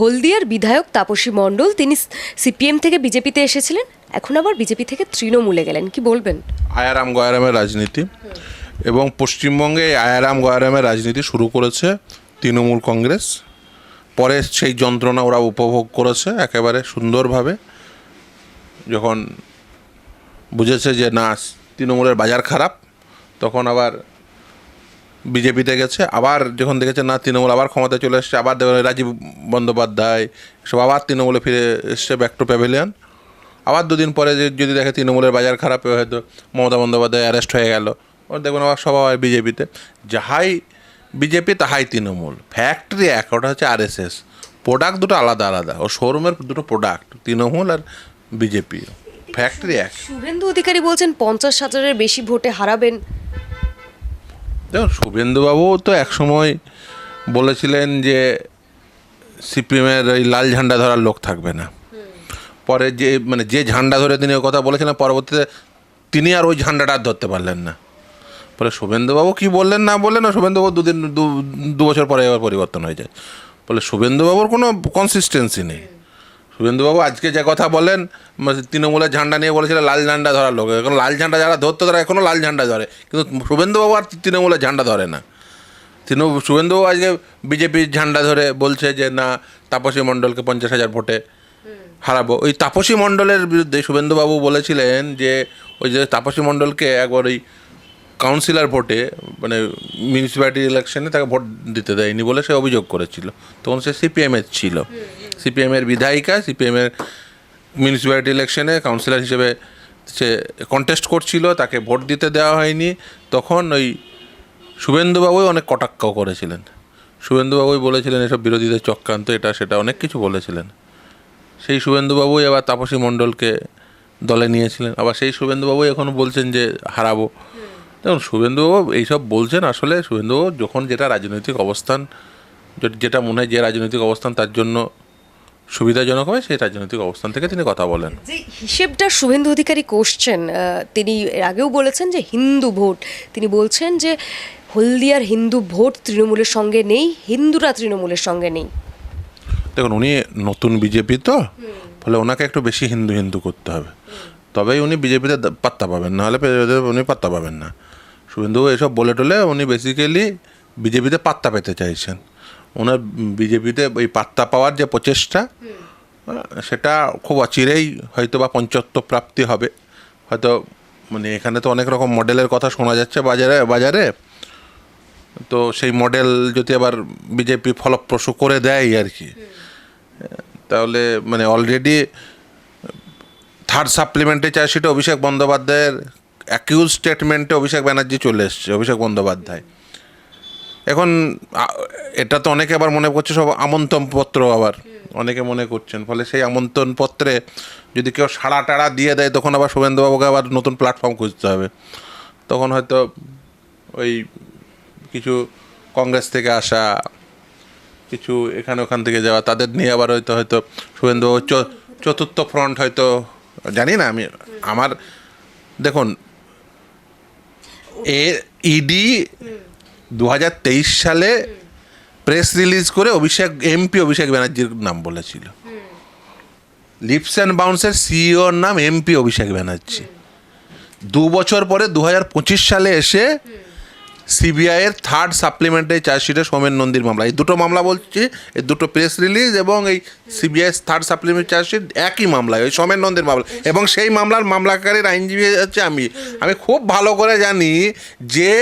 হলদিয়ার বিধায়ক তাপসী মণ্ডল, তিনি সিপিএম থেকে বিজেপিতে এসেছিলেন, এখন আবার বিজেপি থেকে তৃণমূলে গেলেন। কি বলবেন? আয়ারাম গয়ারামের রাজনীতি এবং পশ্চিমবঙ্গে আয়ারাম গয়ারামের রাজনীতি শুরু করেছে তৃণমূল কংগ্রেস। পরে সেই যন্ত্রণা ওরা উপভোগ করেছে একেবারে সুন্দরভাবে। যখন বুঝেছে যে না, তৃণমূলের বাজার খারাপ, তখন আবার বিজেপিতে গেছে, আবার যখন দেখেছে না তৃণমূল আবার ক্ষমতায় চলে এসছে আবার রাজীব বন্দ্যোপাধ্যায়, সব আবার তৃণমূলে ফিরে এসছে ব্যাক টু প্যাভিলিয়ন আবার দুদিন পরে যদি দেখে তৃণমূলের বাজার খারাপ হয়তো মমতা বন্দ্যোপাধ্যায় অ্যারেস্ট হয়ে গেল। ওর দেখবেন আবার সব আবার বিজেপিতে। যাহাই বিজেপি, তাহাই তৃণমূল। ফ্যাক্টরি এক, ওটা হচ্ছে আরএসএস প্রোডাক্ট দুটো আলাদা আলাদা। ও শোরুমের দুটো প্রোডাক্ট তৃণমূল আর বিজেপি। ফ্যাক্টরি এক। শুভেন্দু অধিকারী বলছেন পঞ্চাশ হাজারের বেশি ভোটে হারাবেন। দেখুন, শুভেন্দুবাবু তো একসময় বলেছিলেন যে সিপিএমের ওই লাল ঝান্ডা ধরার লোক থাকবে না। পরে যে মানে যে ঝান্ডা ধরে তিনি ওই কথা বলেছিলেন, পরবর্তীতে তিনি আর ওই ঝান্ডাটা আর ধরতে পারলেন না। পরে শুভেন্দুবাবু কি বললেন, না বললেন? না, শুভেন্দুবাবু দুদিন, দু- বছর পরে আবার পরিবর্তন হয়ে যায়। বলে, শুভেন্দুবাবুর কোনো কনসিস্টেন্সি নেই। শুভেন্দুবাবু, আজকে যে কথা বলেন তৃণমূলের ঝান্ডা নিয়ে বলেছিলেন লাল ঝান্ডা ধরার লোক। এখন লাল ঝান্ডা যারা ধরতো, তারা এখনও লাল ঝান্ডা ধরে। কিন্তু শুভেন্দুবাবু আর তৃণমূলের ঝান্ডা ধরে না। তৃণ, শুভেন্দুবাবু আজকে বিজেপির ঝান্ডা ধরে বলছে যে, না, তাপসী মণ্ডলকে পঞ্চাশ হাজার ভোটে হারাবো। ওই তাপসী মণ্ডলের বিরুদ্ধে শুভেন্দুবাবু বলেছিলেন যে, ওই যে তাপসী মণ্ডলকে একবার ওই কাউন্সিলর ভোটে মানে মিউনিসিপ্যালিটি ইলেকশনে তাকে ভোট দিতে দেয়নি বলে সে অভিযোগ করেছিল। তখন সে সিপিএমের ছিল। সিপিএমের বিধায়িকা সিপিএমের মিউনিসিপ্যালিটি ইলেকশনে কাউন্সিলর হিসেবে সে কন্টেস্ট করছিল তাকে ভোট দিতে দেওয়া হয়নি। তখন ওই শুভেন্দুবাবুই অনেক কটাক্ষ করেছিলেন। শুভেন্দুবাবুই বলেছিলেন এসব বিরোধীদের চক্রান্ত এটা সেটা অনেক কিছু বলেছিলেন। সেই শুভেন্দুবাবুই আবার তাপসী মণ্ডলকে দলে নিয়েছিলেন। আবার সেই শুভেন্দুবাবুই এখন বলছেন যে হারাবো। দেখুন শুভেন্দুবাবু এইসব বলছেন আসলে শুভেন্দুবাবু যখন যেটা রাজনৈতিক অবস্থান যেটা মনে হয় যে রাজনৈতিক অবস্থান তার জন্য সুবিধাজনক হবে সেই রাজনৈতিক অবস্থান থেকে তিনি কথা বলেন। যে হিসেবটা শুভেন্দু অধিকারী করছেন তিনি এর আগেও বলেছেন যে হিন্দু ভোট। তিনি বলছেন যে হলদিয়ার হিন্দু ভোট তৃণমূলের সঙ্গে নেই হিন্দুরা তৃণমূলের সঙ্গে নেই। দেখুন উনি নতুন বিজেপি তো ফলে ওনাকে একটু বেশি হিন্দু হিন্দু করতে হবে। তবেই উনি বিজেপিতে পাত্তা পাবেন নাহলে উনি পাত্তা পাবেন না। শুভেন্দু এসব বলে টলে উনি বেসিক্যালি বিজেপিতে পাত্তা পেতে চাইছেন। ওনার বিজেপিতে ওই পাত্তা পাওয়ার যে প্রচেষ্টা, সেটা খুব অচিরেই হয়তো বা পঞ্চত্ব প্রাপ্তি হবে। হয়তো মানে এখানে তো অনেক রকম মডেলের কথা শোনা যাচ্ছে বাজারে বাজারে। তো সেই মডেল যদি আবার বিজেপি ফলপ্রসূ করে দেয় আর কি। তাহলে মানে অলরেডি থার্ড সাপ্লিমেন্টে চার্জশিটে অভিষেক বন্দ্যোপাধ্যায়ের অ্যাকিউজ স্টেটমেন্টে অভিষেক ব্যানার্জি চলে এসছে, অভিষেক বন্দ্যোপাধ্যায়। এখন এটা তো অনেকে আবার মনে করছে সব আমন্ত্রণ পত্র আবার। অনেকে মনে করছেন ফলে সেই আমন্ত্রণ পত্রে যদি কেউ সাড়া টাড়া দিয়ে দেয় তখন আবার শুভেন্দুবাবুকে আবার নতুন প্ল্যাটফর্ম খুঁজতে হবে। তখন হয়তো ওই কিছু কংগ্রেস থেকে আসা কিছু এখানে ওখান থেকে যাওয়া তাদের নিয়ে আবার হয়তো হয়তো শুভেন্দু চ- চতুর্থ ফ্রন্ট হয়তো জানি না আমি আমার দেখুন এ ইডি দু হাজার তেইশ সালে প্রেস রিলিজ করে অভিষেক এমপি অভিষেক ব্যানার্জির নাম বলেছিল। লিপস অ্যান্ড বাউন্সের সিইওর নাম এমপি অভিষেক ব্যানার্জি। দু বছর পরে দু হাজার পঁচিশ সালে এসে সিবিআইয়ের থার্ড সাপ্লিমেন্টারি চার্জশিটে সোমেন নন্দীর মামলা। এই দুটো মামলা বলছি, এই দুটো প্রেস রিলিজ এবং এই সিবিআই থার্ড সাপ্লিমেন্টারি চার্জশিট একই মামলায়, ওই সোমেন নন্দীর মামলা। এবং সেই মামলার মামলাকারীর আইনজীবী হচ্ছে আমি। আমি খুব ভালো করে জানি যে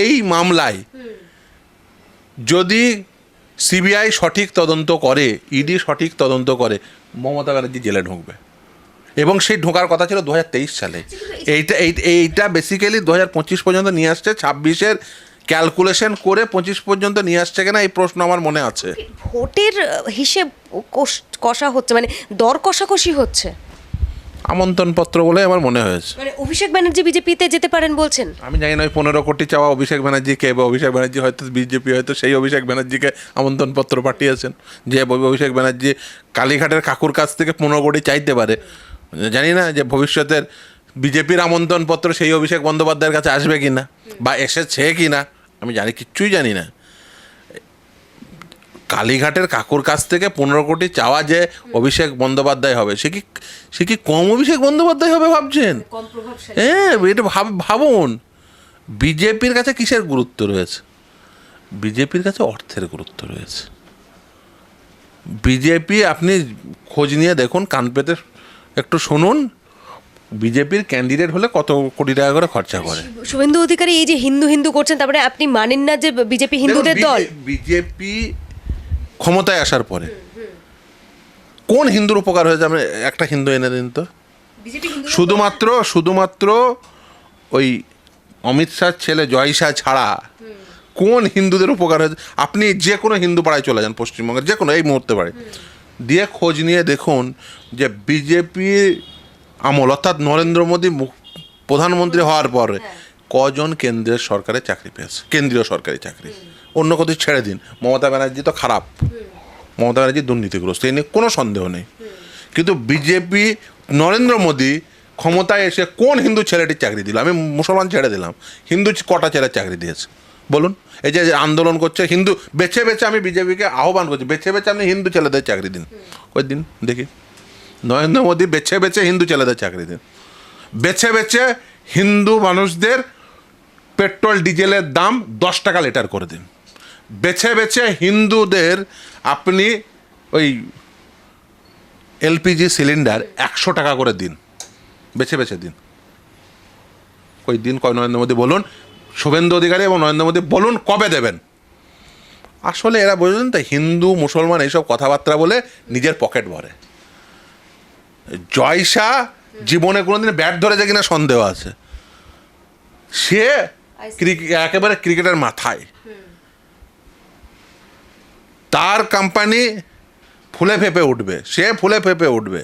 এই মামলায় যদি সিবিআই সঠিক তদন্ত করে ইডি সঠিক তদন্ত করে, মমতা ব্যানার্জি জেলে ঢুকবে। এবং সেই ঢোকার কথা ছিল দু হাজার তেইশ সালে। এইটা, এই- এইটা বেসিক্যালি দু হাজার পঁচিশ পর্যন্ত নিয়ে আসছে, ছাব্বিশের ক্যালকুলেশন করে পঁচিশ পর্যন্ত নিয়ে আসছে কিনা, এই প্রশ্ন আমার মনে আছে। ভোটের হিসেব কষা হচ্ছে মানে দর কষাকষি হচ্ছে। আমন্ত্রণপত্র বলে আমার মনে হয়েছে। মানে অভিষেক ব্যানার্জি বিজেপিতে যেতে পারেন বলছেন? আমি জানি না ওই পনেরো কোটি চাওয়া অভিষেক ব্যানার্জিকে বা অভিষেক ব্যানার্জি হয়তো বিজেপি হয়তো সেই অভিষেক ব্যানার্জিকে আমন্ত্রণপত্র পাঠিয়েছেন যে অভিষেক ব্যানার্জি কালীঘাটের কাকুর কাছ থেকে পনেরো কোটি চাইতে পারে। জানি না যে ভবিষ্যতের বিজেপির আমন্ত্রণপত্র সেই অভিষেক বন্দ্যোপাধ্যায়ের কাছে আসবে কি না বা এসেছে কি না আমি জানি কিচ্ছুই জানি না। কালীঘাটের কাকুর কাছ থেকে পনেরো কোটি চাওয়া যে অভিষেক বন্দ্যোপাধ্যায় হবে সে কি সে কি কম অভিষেক বন্দ্যোপাধ্যায় হবে ভাবছেন? হ্যাঁ এটা ভাব ভাবুন বিজেপির কাছে কিসের গুরুত্ব রয়েছে? বিজেপির কাছে অর্থের গুরুত্ব রয়েছে। বিজেপি আপনি খোঁজ নিয়ে দেখুন কান পেতে একটু শুনুন বিজেপির ক্যান্ডিডেট হলে কত কোটি টাকা করে খরচা করে? শুভেন্দু অধিকারী এই যে হিন্দু হিন্দু করছেন তারপরে আপনি মানেন না যে বিজেপি হিন্দুদের দল। বিজেপি ক্ষমতায় আসার পরে। কোন হিন্দুর উপকার হয়েছে? আমি একটা হিন্দু এনে দিন তো। শুধুমাত্র শুধুমাত্র ওই অমিত শাহ ছেলে জয় শাহ ছাড়া কোন হিন্দুদের উপকার হয়েছে? আপনি যে কোনো হিন্দু পাড়ায় চলে যান পশ্চিমবঙ্গের যে কোনো এই মুহূর্তে পারে দিয়ে খোঁজ নিয়ে দেখুন যে বিজেপি আমল অর্থাৎ নরেন্দ্র মোদী প্রধানমন্ত্রী হওয়ার পরে কজন কেন্দ্রের সরকারের চাকরি পেয়েছে? কেন্দ্রীয় সরকারি চাকরি। অন্য কোথাও ছেড়ে দিন। মমতা ব্যানার্জি তো খারাপ। মমতা ব্যানার্জি দুর্নীতিগ্রস্ত। এই নিয়ে কোনো সন্দেহ নেই। কিন্তু বিজেপি, নরেন্দ্র মোদী ক্ষমতায় এসে কোন হিন্দু ছেলেটির চাকরি দিল? আমি মুসলমান ছেড়ে দিলাম। হিন্দু কটা ছেলের চাকরি দিয়েছে? বলুন। এই যে আন্দোলন করছে, হিন্দু বেছে বেছে আমি বিজেপিকে আহ্বান করছি। বেছে বেছে আপনি হিন্দু ছেলেদের চাকরি দিন। ওই দিন? দেখি। নরেন্দ্র মোদী বেছে বেছে হিন্দু ছেলেদের চাকরি দিন। বেছে বেছে হিন্দু মানুষদের পেট্রোল, ডিজেলের দাম দশ টাকা লিটার করে দিন। বেছে বেছে হিন্দুদের আপনি ওই এলপিজি সিলিন্ডার একশো টাকা করে দিন। বেছে বেছে দিন। ওই দিন কয় নরেন্দ্র মোদী বলুন, শুভেন্দু অধিকারী এবং নরেন্দ্র মোদী বলুন কবে দেবেন। আসলে এরা বুঝলেন তো, হিন্দু, মুসলমান এইসব কথাবার্তা বলে নিজের পকেট ভরে। জয়সা জীবনে কোনোদিন ব্যাট ধরেছে কিনা সন্দেহ আছে। সে একেবারে ক্রিকেটের মাথায়। তার কোম্পানি ফুলে ফেপে উঠবে। সে ফুলে ফেপে উঠবে।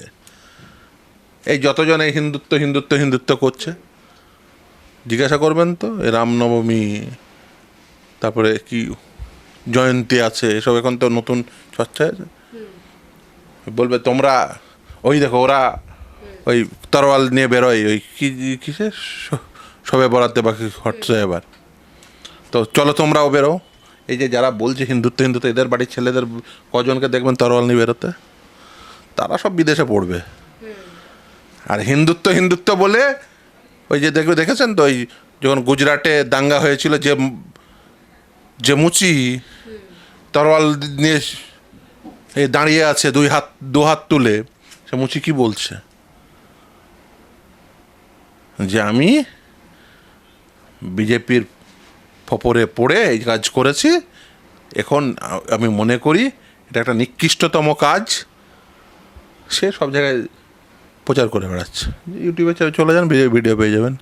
এই যতজন এই হিন্দুত্ব হিন্দুত্ব হিন্দুত্ব করছে জিজ্ঞাসা করবেন তো এই রামনবমী তারপরে কি জয়ন্তী আছে এসব এখন তো নতুন চর্চা আছে বলবে তোমরা ওই দেখো ওরা ওই তরোয়াল নিয়ে বেরোয় ওই কি কিসে স- সবে বরাতে বাকি হচ্ছে এবার। তো চলো তোমরাও বেরো। এই যে যারা বলছে হিন্দুত্ব হিন্দুত্ব এদের বাড়ির ছেলেদের কজনকে দেখবেন তরোয়াল নিয়ে বেরোতে? তারা সব বিদেশে পড়বে। আর হিন্দুত্ব হিন্দুত্ব বলে ওই যে দেখবে দেখেছেন তো ওই যখন গুজরাটে দাঙ্গা হয়েছিল যে যে মুচি তরোয়াল নিয়ে এই দাঁড়িয়ে আছে দুই হাত দু হাত তুলে সে মুচি কি বলছে? যে আমি বিজেপির ফপরে পড়ে এই কাজ করেছি। এখন আমি মনে করি এটা একটা নিকৃষ্টতম কাজ। সে সব জায়গায় প্রচার করে বেড়াচ্ছে। ইউটিউবে চলে যান, ভিডিও পেয়ে যাবেন।